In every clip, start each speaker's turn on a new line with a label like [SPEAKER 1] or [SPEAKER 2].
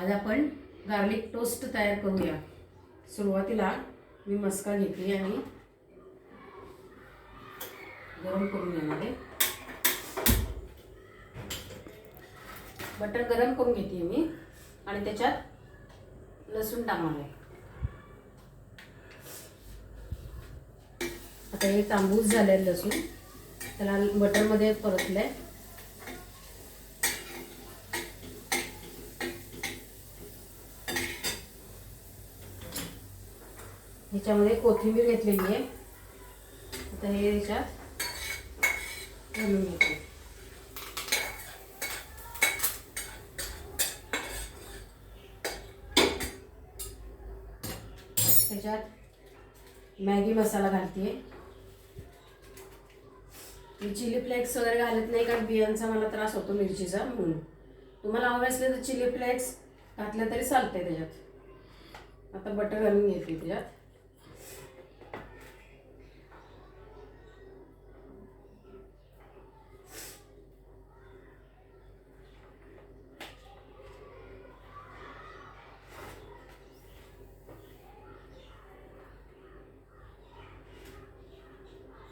[SPEAKER 1] आज आपण garlic toast तयार करूया. सुरुवातीला मी मस्का घेतली आणि गरम करून घेणार आहे. बटर गरम करून घेते मी आणि त्याच्यात लसूण टाकणार आहे. आता हे तांबूस झाले लसूण त्याला बटरमध्ये परतलंय. ह्याच्यामध्ये कोथिंबीर घेतलेली आहे. आता हे ह्याच्यात घालून घेते. त्याच्यात मॅगी मसाला घालते. मी चिली फ्लेक्स वगैरे घालत नाही कारण बियांचा मला त्रास होतो मिरचीचा म्हणून. तुम्हाला हवे असले तर चिली फ्लेक्स घातलं तरी चालतंय त्याच्यात. आता बटर घालून घेते त्याच्यात.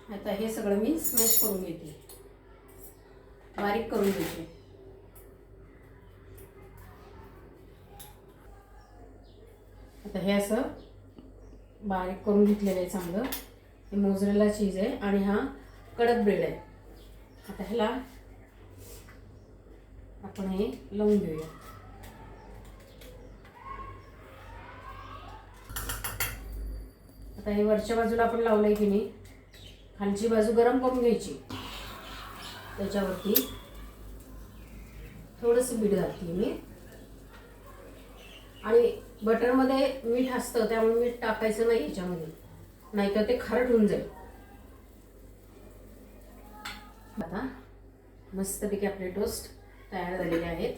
[SPEAKER 1] आता हे सगळं मी स्मॅश करून घेते. बारीक करून घेते. आता हे असं बारीक करून घेतलेलं आहे चांगलं. हे मोजरेला चीज आहे आणि हा कडक ब्रेड आहे. आता ह्याला आपण हे लावून घेऊया. आता हे वरच्या बाजूला आपण लावलं आहे की नाही खालची बाजू गरम करून घ्यायची. त्याच्यावरती थोडंसं बीड घालते मी. आणि बटरमध्ये मीठ असतं त्यामुळे मीठ टाकायचं नाही ह्याच्यामध्ये नाहीतर ते खारट होऊन जाईल. आता मस्तपैकी आपले टोस्ट तयार झालेले आहेत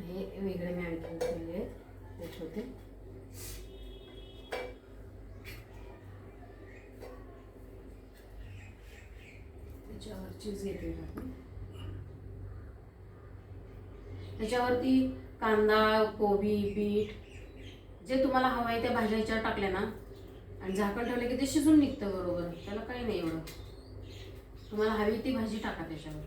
[SPEAKER 1] हे वेगळे मी आणखी ठेवले आहेत होते त्याच्यावर चीज घेते त्याच्यावरती कांदा कोबी बीट जे तुम्हाला हवं आहे त्या भाज्या याच्यावर टाकल्या ना आणि झाकण ठेवलं की ते शिजून निघतं बरोबर. त्याला काही नाही एवढं. तुम्हाला हवी ती भाजी टाका त्याच्यावर.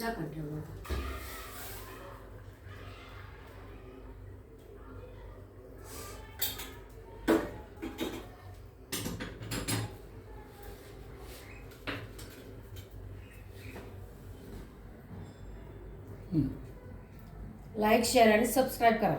[SPEAKER 1] झाकण ठेवू आता. लाईक शेअर आणि सबस्क्राईब करा